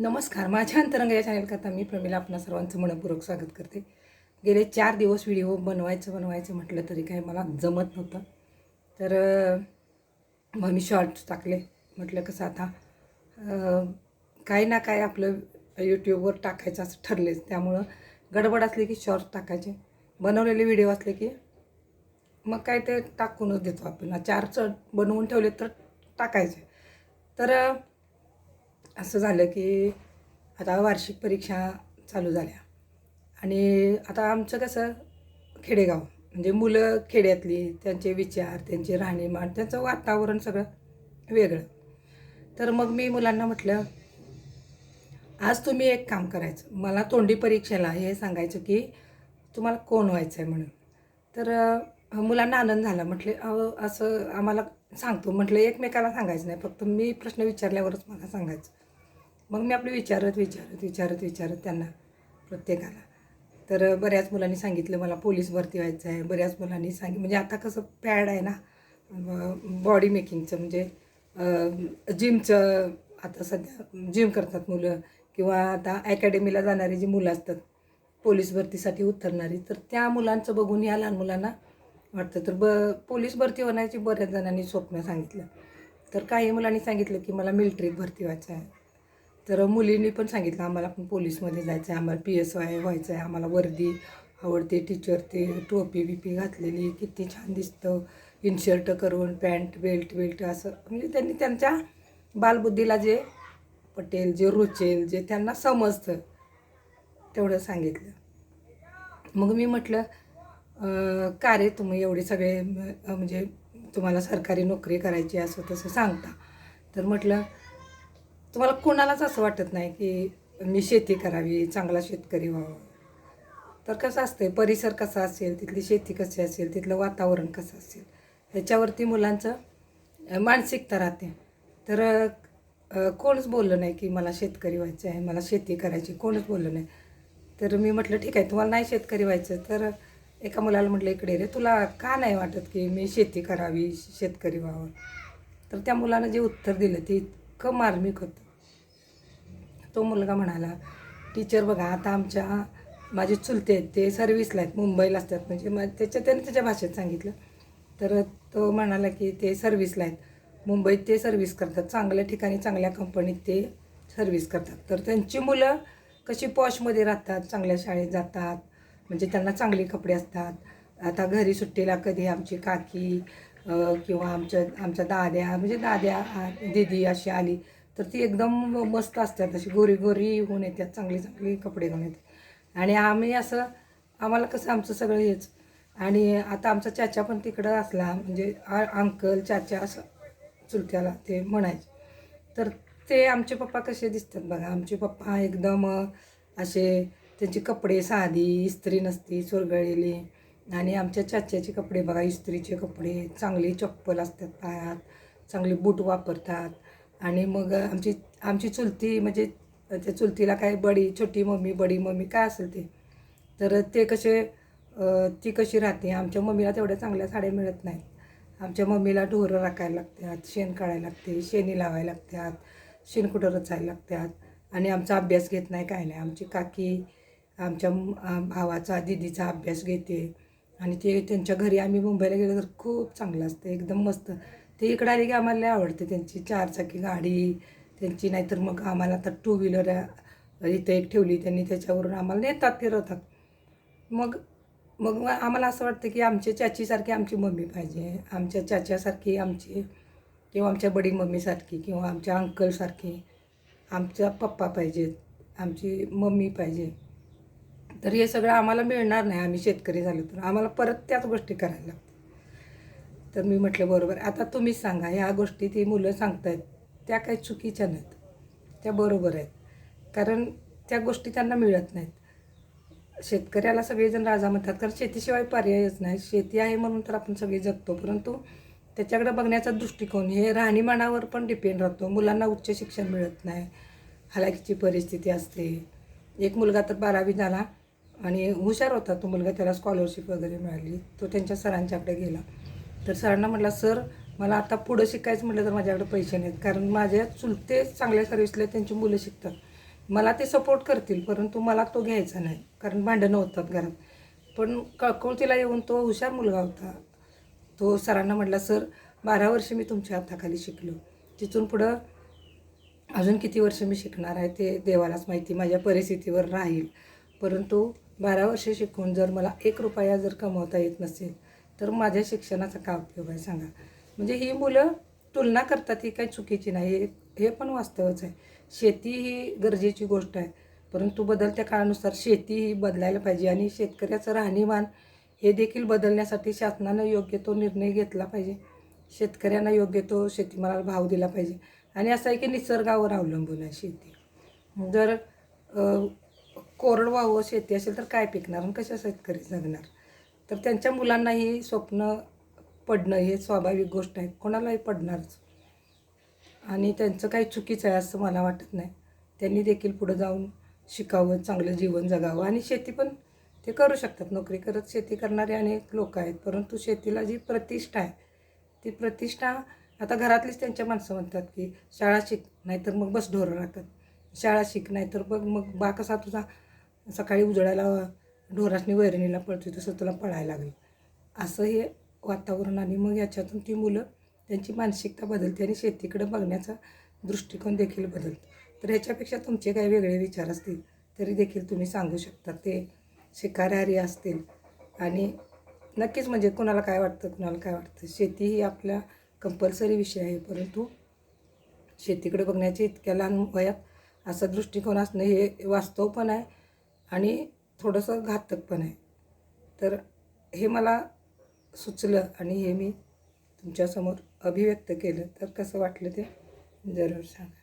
नमस्कार माझ्या अंतरंग या चॅनलकरता मी प्रमिला आपणा सर्वांचं मनपूर्वक स्वागत करते. गेले चार दिवस व्हिडिओ बनवायचं बनवायचं म्हटलं तरी काय मला जमत नव्हतं. तर मग मी शॉर्ट्स टाकले. म्हटलं कसं आता काय काही ना काय आपलं यूट्यूबवर टाकायचं असं ठरलेच. त्यामुळं गडबड असली की शॉर्ट्स टाकायचे. बनवलेले व्हिडिओ असले की मग काय ते टाकूनच देतो आपण. चार चढ बनवून ठेवले तर टाकायचे. तर असं झालं की आता वार्षिक परीक्षा चालू झाल्या. आणि आता आमचं कसं खेडेगाव म्हणजे मुलं खेड्यातली त्यांचे विचार त्यांचे राहणीमान त्यांचं वातावरण सगळं वेगळं. तर मग मी मुलांना म्हटलं आज तुम्ही एक काम करायचं. मला तोंडी परीक्षेला हे सांगायचं की तुम्हाला कोण व्हायचं आहे म्हणून. तर मुलांना आनंद झाला. म्हटले अहो असं आम्हाला सांगतो. म्हटलं एकमेकाला सांगायचं नाही. फक्त मी प्रश्न विचारल्यावरच मला सांगायचं. मग मी आपले विचारत विचारत विचारत विचारत त्यांना प्रत्येकाला. तर बऱ्याच मुलांनी सांगितलं मला पोलीस भरती व्हायचं आहे. बऱ्याच मुलांनी सांगितलं म्हणजे आता कसं पॅड आहे ना बॉडी मेकिंगचं म्हणजे जिमचं आता सध्या जिम करतात मुलं. किंवा आता अकॅडमीला जाणारी जी मुलं असतात पोलीस भरतीसाठी उतरणारी तर त्या मुलांचं बघून या लहान मुलांना वाटतं. तर ब पोलीस भरती होण्याची बऱ्याच जणांनी स्वप्न सांगितलं. तर काही मुलांनी सांगितलं की मला मिलिटरीत भरती व्हायचं आहे. तर मुलींनी पण सांगितलं आम्हाला पण पोलीसमध्ये जायचं आहे आम्हाला पी एस आय व्हायचं आहे आम्हाला वर्दी आवडते टीचर ते टोपी बिपी घातलेली किती छान दिसतं इनशर्ट करून पॅन्ट बेल्ट बेल्ट असं. म्हणजे त्यांनी त्यांच्या बालबुद्धीला जे पटेल जे रुचेल जे त्यांना समजतं तेवढं सांगितलं. मग मी म्हटलं का रे तुम्ही एवढे सगळे म्हणजे तुम्हाला सरकारी नोकरी करायची असं तसं सांगता? तर म्हटलं तुम्हाला कोणालाच असं वाटत नाही की मी शेती करावी चांगला शेतकरी व्हावा? तर कसं असतं परिसर कसा असेल तिथली शेती कशी असेल तिथलं वातावरण कसं असेल ह्याच्यावरती मुलांचं मानसिकता राहते. तर कोणच बोललं नाही की मला शेतकरी व्हायचं आहे मला शेती करायची कोणच बोललं नाही. तर मी म्हटलं ठीक आहे तुम्हाला नाही शेतकरी व्हायचं तर एका मुलाला म्हटलं इकडे रे तुला का नाही वाटत की मी शेती करावी शेतकरी व्हावं? तर त्या मुलानं जे उत्तर दिलं ते इतकं मार्मिक होतं. तो मुलगा म्हणाला टीचर बघा आता आमच्या माझे चुलते आहेत ते सर्व्हिसला आहेत मुंबईला असतात. म्हणजे मग त्याच्या त्याने त्याच्या भाषेत सांगितलं. तर तो म्हणाला की ते सर्व्हिसला आहेत. मुंबईत ते सर्व्हिस करतात. चांगल्या ठिकाणी चांगल्या कंपनीत ते सर्व्हिस करतात. तर त्यांची मुलं कशी पॉशमध्ये राहतात चांगल्या शाळेत जातात म्हणजे त्यांना चांगले कपडे असतात. आता घरी सुट्टीला कधी आमची काकी किंवा आमच्या आमच्या दाद्या म्हणजे दाद्या दिदी दीदी अशी आली तर ती एकदम मस्त असतात अशी गोरी गोरी होऊन येतात चांगली चांगली कपडे घेऊन येतात. आणि आम्ही असं आम्हाला कसं आमचं सगळं हेच. आणि आता आमचा चाचा पण तिकडं असला म्हणजे आ- अंकल चाचा असं चुलत्याला ते म्हणायचे. तर ते आमचे पप्पा कसे दिसतात बघा. आमचे पप्पा एकदम असे त्यांचे कपडे साधी इस्त्री नसती चुरगळलेली आणि आमच्या चाच्याचे कपडे बघा इस्त्रीचे कपडे चांगले चप्पल असतात पायात चांगले बूट वापरतात. आणि मग आमची आमची चुलती म्हणजे त्या चुलतीला काय बडी छोटी मम्मी बडी मम्मी काय असेल ते. तर ते कसे ती कशी राहते? आमच्या मम्मीला तेवढ्या चांगल्या साड्या मिळत नाहीत. आमच्या मम्मीला ढोरं राखायला लागतात शेण काढायला लागते शेणी लावायला लागतात शेणकुटं रचायला लागतात. आणि आमचा अभ्यास घेत नाही काय नाही. आमची काकी आमच्या भावाचा दिदीचा अभ्यास घेते. आणि ते त्यांच्या घरी आम्ही मुंबईला गेलो तर खूप चांगलं असतं एकदम मस्त. ते इकडं आले की आम्हाला लय आवडते त्यांची चारचाकी गाडी त्यांची नाहीतर मग आम्हाला आता टू व्हीलर इथं एक ठेवली त्यांनी त्याच्यावरून आम्हाला नेतात फिरवतात. मग मग आम्हाला असं वाटतं की आमच्या चाचीसारखी आमची मम्मी पाहिजे आमच्या चाच्यासारखी आमची किंवा आमच्या बडी मम्मीसारखी किंवा आमच्या अंकलसारखी आमचा पप्पा पाहिजेत आमची मम्मी पाहिजे. तर हे सगळं आम्हाला मिळणार नाही आम्ही शेतकरी झालो तर आम्हाला परत त्याच गोष्टी करायला लागतात. तर मी म्हटलं बरोबर. आता तुम्हीच सांगा ह्या गोष्टी ती मुलं सांगतायत त्या काही चुकीच्या नाहीत. त्या बरोबर आहेत. कारण त्या गोष्टी त्यांना मिळत नाहीत. शेतकऱ्याला सगळेजण राजा म्हणतात कारण शेतीशिवाय पर्यायच नाही. शेती आहे म्हणून तर आपण सगळे जगतो परंतु त्याच्याकडे बघण्याचा दृष्टिकोन हे राहणीमानावर पण डिपेंड राहतो. मुलांना उच्च शिक्षण मिळत नाही. हलाखीची परिस्थिती असते. एक मुलगा तर बारावी झाला आणि हुशार होता तो मुलगा त्याला स्कॉलरशिप वगैरे मिळाली. तो त्यांच्या सरांच्याकडे गेला. तर सरांना म्हटला सर मला आता पुढं शिकायचं म्हटलं तर माझ्याकडे पैसे नाहीत. कारण माझ्या चुलते चांगल्या सर्व्हिसला त्यांची मुलं शिकतात. मला ते सपोर्ट करतील परंतु मला तो घ्यायचा नाही कारण भांडणं होतात घरात. पण कळकुळतीला येऊन तो हुशार मुलगा होता. तो सरांना म्हटला सर बारा वर्ष मी तुमच्या हाताखाली शिकलो. तिथून पुढं अजून किती वर्ष मी शिकणार आहे ते देवालाच माहिती. माझ्या परिस्थितीवर राहील. परंतु बारा वर्ष शिकून जर मला एक रुपया जर कमवता येत नसेल तर माझ्या शिक्षणाचा काय उपयोग आहे सांगा? म्हणजे ही मुलं तुलना करतात ही काही चुकीची नाही हे हे पण वास्तवच आहे. शेती ही गरजेची गोष्ट आहे परंतु बदलत्या काळानुसार शेती ही बदलायला पाहिजे आणि शेतकऱ्याचं राहणीमान हे देखील बदलण्यासाठी शासनानं योग्य तो निर्णय घेतला पाहिजे. शेतकऱ्यांना योग्य तो शेतीमालाला भाव दिला पाहिजे. आणि असं आहे की निसर्गावर अवलंबून आहे शेती. जर कोरडवाहू शेती असेल तर काय पिकणार आणि कशा शेतकरी जगणार? तर त्यांच्या मुलांनाही स्वप्न पडणं हे स्वाभाविक गोष्ट आहे. कोणालाही पडणारच. आणि त्यांचं काही चुकीचं आहे असं मला वाटत नाही. त्यांनी देखील पुढं जाऊन शिकावं चांगलं जीवन जगावं. आणि शेती पण ते करू शकतात. नोकरी करत शेती करणारे अनेक लोक आहेत. परंतु शेतीला जी प्रतिष्ठा आहे ती प्रतिष्ठा आता घरातलीच त्यांच्या माणसं म्हणतात की शाळा शिक नाहीतर मग बस ढोरं राहतात. शाळा शिक नाहीतर बघ मग बा कसा तुझा सकाळी उजळायला ढोरासनी वैरणीला पळतो तसं तुला पळायला लागेल. असं हे वातावरण आणि मग याच्यातून ती मुलं त्यांची मानसिकता बदलते आणि शेतीकडे बघण्याचा दृष्टिकोन देखील बदलतो. तर ह्याच्यापेक्षा तुमचे काही वेगळे विचार असतील तरी देखील तुम्ही सांगू शकता. ते शिकारारी असतील. आणि नक्कीच म्हणजे कुणाला काय वाटतं कुणाला काय वाटतं. शेती ही आपल्या कंपल्सरी विषय आहे परंतु शेतीकडे बघण्याच्या इतक्या लहान वयात असा दृष्टिकोन असणं हे वास्तव पण आहे. आणि थोडंसं घातक पण आहे तर हे मला सुचलं आणि हे मी तुमच्यासमोर अभिव्यक्त केलं. तर कसं वाटलं ते जरूर सांगा.